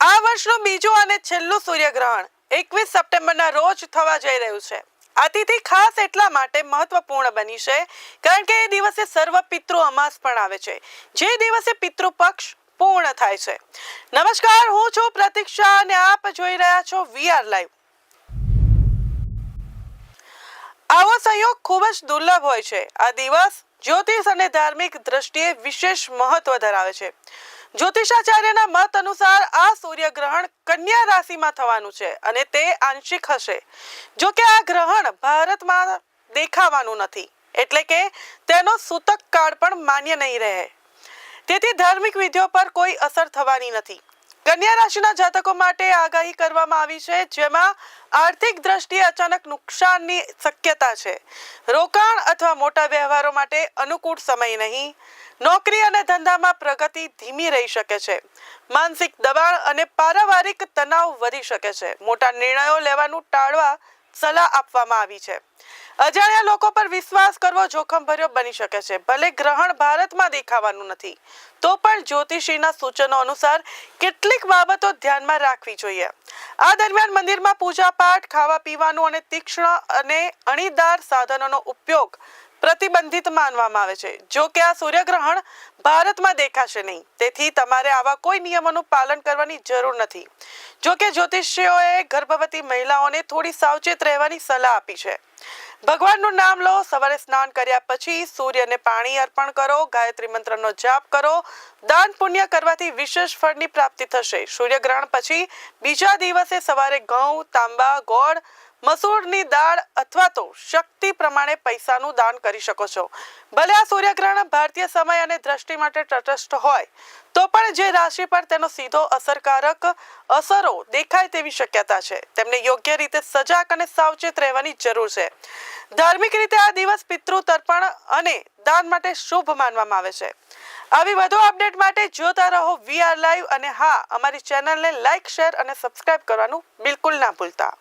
આ વર્ષનું બીજું અને છેલ્લું સૂર્યગ્રહણ એકવીસ સપ્ટેમ્બરના રોજ થવા જઈ રહ્યું છે. આ તિથિ ખાસ એટલા માટે મહત્વપૂર્ણ બની છે, કારણ કે એ દિવસે સર્વ પિતૃ અમાસ પણ આવે છે. જે દિવસે પિતૃ પક્ષ પૂર્ણ થાય છે. નમસ્કાર, હું છું પ્રતીક્ષા અને આપ જોઈ રહ્યા છો વીઆર લાઈવ. આવો સંયોગ ખૂબ જ દુર્લભ હોય છે. આ દિવસ જ્યોતિષ અને ધાર્મિક દ્રષ્ટિએ વિશેષ મહત્વ ધરાવે છે. જ્યોતિષાચાર્યના મત અનુસાર આ સૂર્યગ્રહણ કન્યા રાશિમાં થવાનું છે અને તે આંશિક હશે. જો કે આ ગ્રહણ ભારતમાં દેખાવાનું નથી, એટલે કે તેનો સૂતક કાળ પણ માન્ય નહીં રહે. તેથી ધાર્મિક વિધિઓ પર કોઈ અસર થવાની નથી. કન્યા રાશિના જાતકો માટે આગાહી કરવામાં આવી છે, જેમાં આર્થિક દ્રષ્ટિએ અચાનક નુકસાનની શક્યતા છે. રોકાણ અથવા મોટા વ્યવહારો માટે અનુકૂળ સમય નહીં. નોકરી અને ધંધામાં પ્રગતિ ધીમી રહી શકે છે. માનસિક દબાણ અને પારિવારિક તણાવ વધી શકે છે. મોટા નિર્ણયો લેવાનું ટાળવા સલાહ આપવામાં આવી છે. અજાણ્યા લોકો પર વિશ્વાસ કરવો જોખમભર્યો બની શકે છે. ભલે ગ્રહણ ભારતમાં દેખાવાનું નથી, તો પણ જ્યોતિષીના સૂચનો અનુસાર કેટલીક બાબતો ધ્યાનમાં રાખવી જોઈએ. આ દરમિયાન મંદિરમાં પૂજા પાઠ ખાવા પીવાનું અને તીક્ષ્ણ અને અણીદાર સાધનોનો ઉપયોગ પ્રતિબંધિત માનવામાં આવે છે. જો કે આ સૂર્યગ્રહણ ભારતમાં દેખાશે નહીં. તેથી તમારે આવા કોઈ નિયમોનું પાલન કરવાની જરૂર નથી. જો કે જ્યોતિષીઓએ ગર્ભવતી મહિલાઓને થોડી સાવચેત રહેવાની સલાહ આપી છે. ભગવાનનું નામ લો, સવારે સ્નાન કર્યા પછી સૂર્યને પાણી અર્પણ કરો, ગાયત્રી મંત્રનો જાપ કરો. દાન પુણ્ય કરવાથી વિશેષ ફળની પ્રાપ્તિ થશે. સૂર્યગ્રહણ પછી બીજા દિવસે સવારે ઘઉં, તાંબા, ગોળ મસૂરની દાળ અથવા તો શક્તિ પ્રમાણે પૈસાનું દાન કરી શકો છો. ભલે આ સૂર્યગ્રહણ ભારતીય સમય અને દ્રષ્ટિ માટે તટસ્થ હોય, તો પણ જે રાશિ પર તેનો સીધો અસરકારક અસરો દેખાય તેવી શક્યતા છે. તેમને યોગ્ય રીતે સજાગ અને સાવચેત રહેવાની જરૂર છે. ધાર્મિક રીતે આ દિવસ પિતૃ તર્પણ અને દાન માટે શુભ માનવામાં આવે છે. આવી વધુ અપડેટ માટે જોતા રહો વી આર લાઈવ અને હા, અમારી ચેનલને લાઈક, શેર અને સબસ્ક્રાઇબ કરવાનું બિલકુલ ના ભૂલતા.